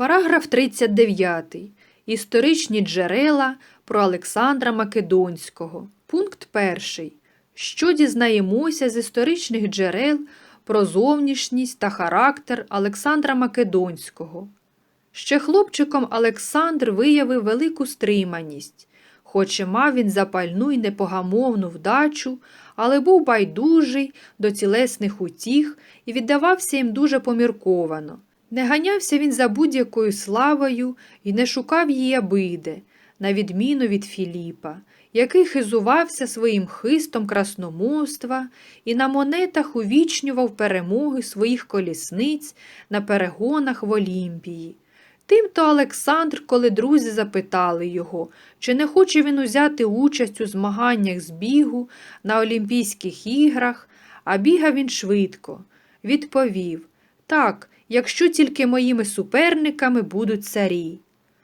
Параграф 39. Історичні джерела про Олександра Македонського. Пункт 1. Що дізнаємося з історичних джерел про зовнішність та характер Олександра Македонського? Ще хлопчиком Олександр виявив велику стриманість, хоч і мав він запальну й непогамовну вдачу, але був байдужий до цілесних утіх і віддавався їм дуже помірковано. Не ганявся він за будь-якою славою і не шукав її абиде, на відміну від Філіпа, який хизувався своїм хистом красномовства і на монетах увічнював перемоги своїх колісниць на перегонах в Олімпії. Тимто Олександр, коли друзі запитали його, чи не хоче він узяти участь у змаганнях з бігу на Олімпійських іграх, а бігав він швидко, відповів так, якщо тільки моїми суперниками будуть царі.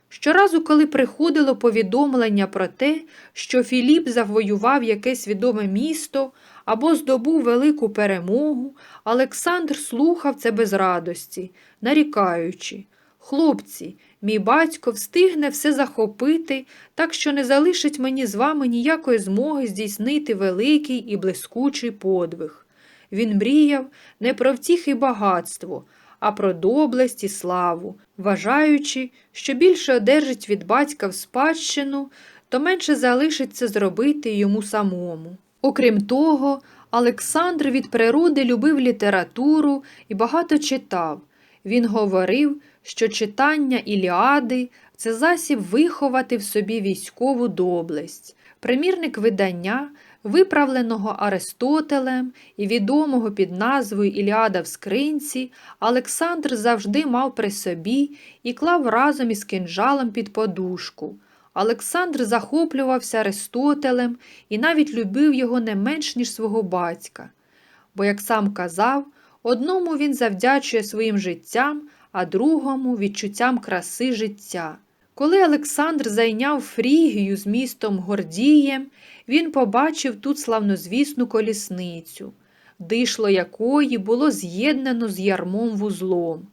Щоразу, коли приходило повідомлення про те, що Філіп завоював якесь відоме місто або здобув велику перемогу, Олександр слухав це без радості, нарікаючи Хлопці, мій батько встигне все захопити, так що не залишить мені з вами ніякої змоги здійснити великий і блискучий подвиг. Він мріяв не про втіх і багатство, а про доблесть і славу, вважаючи, що більше одержить від батька в спадщину, то менше залишиться зробити йому самому. Окрім того, Олександр від природи любив літературу і багато читав. Він говорив, що читання Іліади це засіб виховати в собі військову доблесть. Примірник видання, виправленого Аристотелем і відомого під назвою Іліада в скринці, Олександр завжди мав при собі і клав разом із кинджалом під подушку. Олександр захоплювався Аристотелем і навіть любив його не менш, ніж свого батька. Бо, як сам казав, одному він завдячує своїм життям, а другому відчуттям краси життя. Коли Олександр зайняв Фрігію з містом Гордієм, він побачив тут славнозвісну колісницю, дишло якої було з'єднано з ярмом вузлом,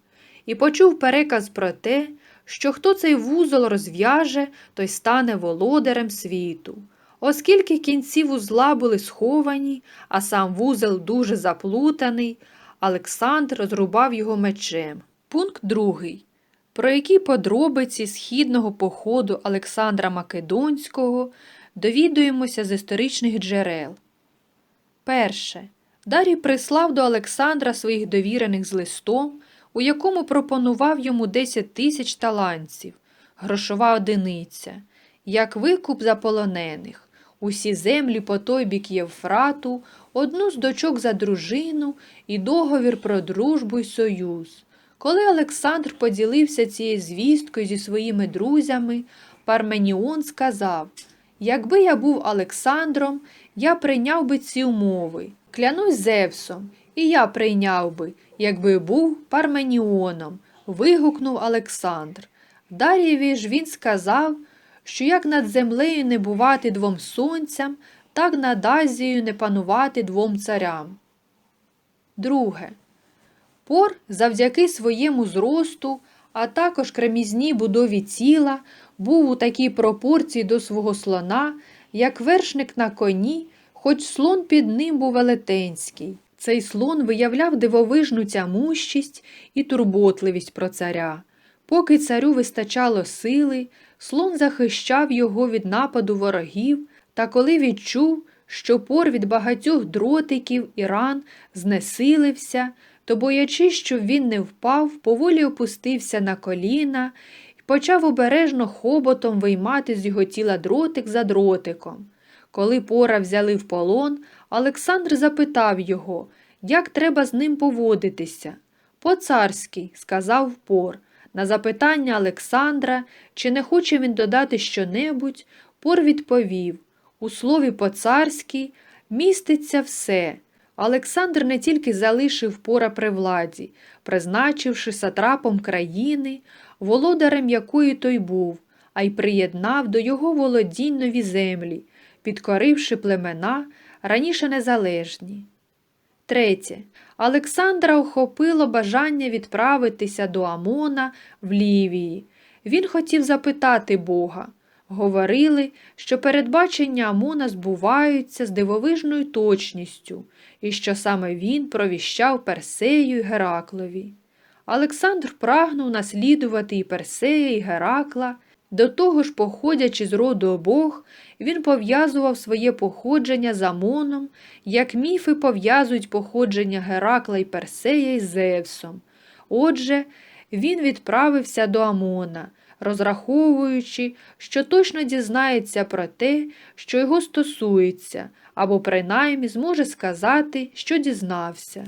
і почув переказ про те, що хто цей вузол розв'яже, той стане володарем світу. Оскільки кінці вузла були сховані, а сам вузол дуже заплутаний, Олександр розрубав його мечем. Пункт другий. Про які подробиці східного походу Олександра Македонського довідуємося з історичних джерел. Перше. Дарій прислав до Олександра своїх довірених з листом, у якому пропонував йому 10 тисяч талантів, грошова одиниця, як викуп за полонених, усі землі по той бік Євфрату, одну з дочок за дружину і договір про дружбу й союз. Коли Олександр поділився цією звісткою зі своїми друзями, Парменіон сказав Якби я був Олександром, я прийняв би ці умови. Клянусь Зевсом, і я прийняв би, якби був Парменіоном, вигукнув Олександр. Дар'єві ж він сказав, що як над землею не бувати двом сонцям, так над Азією не панувати двом царям. Друге. Пор завдяки своєму зросту, а також кремізній будові тіла, був у такій пропорції до свого слона, як вершник на коні, хоч слон під ним був велетенський. Цей слон виявляв дивовижну тямущість і турботливість про царя. Поки царю вистачало сили, слон захищав його від нападу ворогів, та коли відчув, що пор від багатьох дротиків і ран знесилився, то, боячись, щоб він не впав, поволі опустився на коліна і почав обережно хоботом виймати з його тіла дротик за дротиком. Коли пора взяли в полон, Олександр запитав його, як треба з ним поводитися. По-царськи, сказав пор. На запитання Олександра, чи не хоче він додати щонебудь, пор відповів у слові по-царськи міститься все. Олександр не тільки залишив пора при владі, призначивши сатрапом країни, володарем якої той був, а й приєднав до його володінь нові землі, підкоривши племена раніше незалежні. Третє. Олександра охопило бажання відправитися до Амона в Лівії. Він хотів запитати Бога. Говорили, що передбачення Амона збуваються з дивовижною точністю, і що саме він провіщав Персею й Гераклові. Олександр прагнув наслідувати і Персея, і Геракла. До того ж, походячи з роду обох, він пов'язував своє походження з Амоном, як міфи пов'язують походження Геракла і Персея із Зевсом. Отже, він відправився до Амона, розраховуючи, що точно дізнається про те, що його стосується, або принаймні зможе сказати, що дізнався.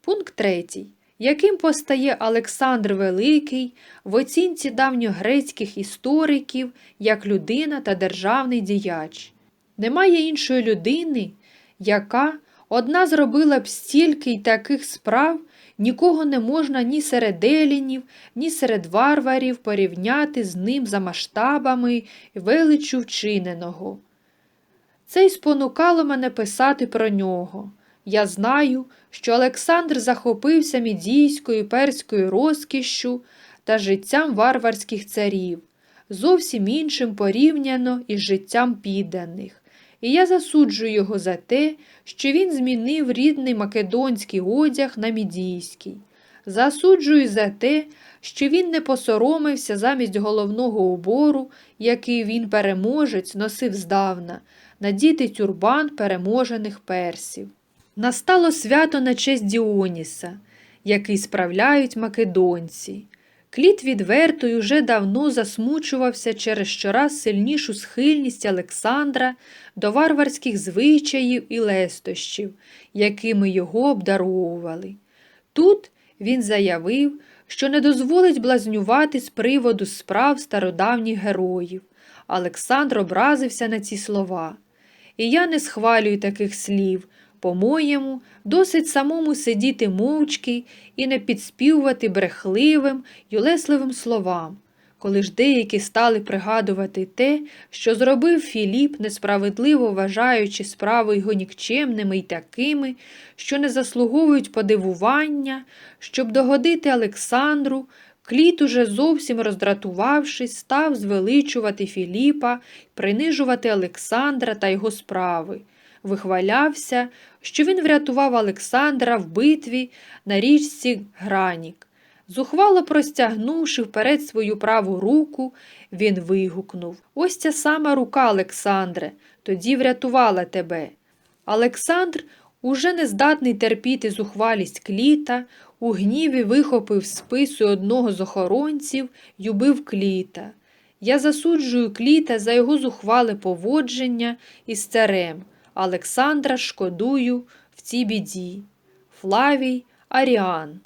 Пункт третій. Яким постає Олександр Великий в оцінці давньогрецьких істориків як людина та державний діяч? Немає іншої людини, яка одна зробила б стільки й таких справ, нікого не можна ні серед елінів, ні серед варварів порівняти з ним за масштабами величу вчиненого. Це й спонукало мене писати про нього. Я знаю, що Олександр захопився мідійською перською розкішшю та життям варварських царів, зовсім іншим порівняно із життям підданих. І я засуджую його за те, що він змінив рідний македонський одяг на мідійський. Засуджую за те, що він не посоромився замість головного убору, який він переможець носив здавна, надіти тюрбан переможених персів. Настало свято на честь Діоніса, який справляють македонці. Кліт відвертою уже давно засмучувався через щораз сильнішу схильність Олександра до варварських звичаїв і лестощів, якими його обдаровували. Тут він заявив, що не дозволить блазнювати з приводу справ стародавніх героїв. Олександр образився на ці слова. І я не схвалюю таких слів. По-моєму, досить самому сидіти мовчки і не підспівувати брехливим й улесливим словам, коли ж деякі стали пригадувати те, що зробив Філіп, несправедливо вважаючи справи його нікчемними й такими, що не заслуговують подивування, щоб догодити Олександру, Кліт, уже зовсім роздратувавшись, став звеличувати Філіпа, принижувати Олександра та його справи вихвалявся, що він врятував Олександра в битві на річці Гранік. Зухвало простягнувши вперед свою праву руку, він вигукнув Ось ця сама рука, Олександре, тоді врятувала тебе. Олександр, уже не здатний терпіти зухвалість кліта, у гніві вихопив спису одного з охоронців й убив кліта. Я засуджую кліта за його зухвале поводження із царем. Олександра шкодую в цій біді. Флавій Аріан